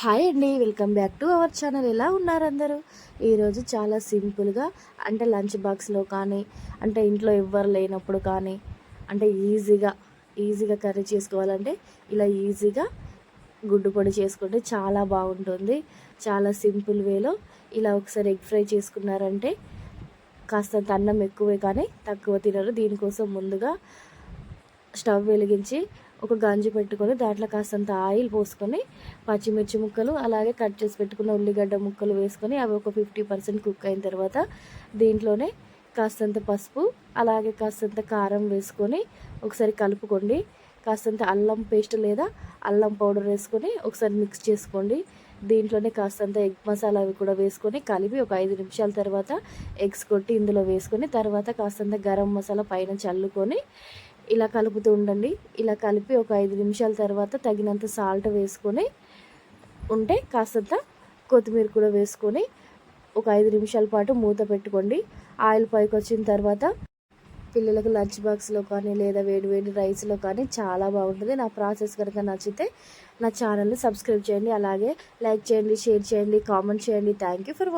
Hi అండి welcome back to our channel. ఎలా ఉన్నారు అందరూ? ఈరోజు చాలా సింపుల్గా అంటే లంచ్ బాక్స్లో కానీ అంటే ఇంట్లో ఎవ్వరు లేనప్పుడు కానీ అంటే ఈజీగా ఈజీగా కర్రీ చేసుకోవాలంటే ఇలా ఈజీగా గుడ్డు పొడి చేసుకుంటే చాలా బాగుంటుంది. చాలా సింపుల్ వేలో ఇలా ఒకసారి ఎగ్ ఫ్రై చేసుకున్నారంటే కాస్తంత అన్నం ఎక్కువే కానీ తక్కువ తినరు. దీనికోసం ముందుగా స్టవ్ వెలిగించి ఒక గంజి పెట్టుకొని దాంట్లో కాస్తంత ఆయిల్ పోసుకొని పచ్చిమిర్చి ముక్కలు అలాగే కట్ చేసి పెట్టుకున్న ఉల్లిగడ్డ ముక్కలు వేసుకొని అవి ఒక ఫిఫ్టీ పర్సెంట్ కుక్ అయిన తర్వాత దీంట్లోనే కాస్తంత పసుపు అలాగే కాస్తంత కారం వేసుకొని ఒకసారి కలుపుకోండి. కాస్తంత అల్లం పేస్ట్ లేదా అల్లం పౌడర్ వేసుకొని ఒకసారి మిక్స్ చేసుకోండి. దీంట్లోనే కాస్తంత ఎగ్ మసాలా అవి కూడా వేసుకొని కలిపి ఒక ఐదు నిమిషాల తర్వాత ఎగ్స్ కొట్టి ఇందులో వేసుకొని తర్వాత కాస్తంత గరం మసాలా పైన చల్లుకొని ఇలా కలుపుతూ ఉండండి. ఇలా కలిపి ఒక ఐదు నిమిషాల తర్వాత తగినంత సాల్ట్ వేసుకొని ఉంటే కాస్తంత కొత్తిమీర కూడా వేసుకొని ఒక ఐదు నిమిషాల పాటు మూత పెట్టుకోండి. ఆయిల్ పైకి వచ్చిన తర్వాత పిల్లలకు లంచ్ బాక్స్లో కానీ లేదా వేడి వేడి రైస్లో కానీ చాలా బాగుంటుంది. నా ప్రాసెస్ కనుక నచ్చితే నా ఛానల్ని సబ్స్క్రైబ్ చేయండి. అలాగే లైక్ చేయండి షేర్ చేయండి కామెంట్ చేయండి. Thank you for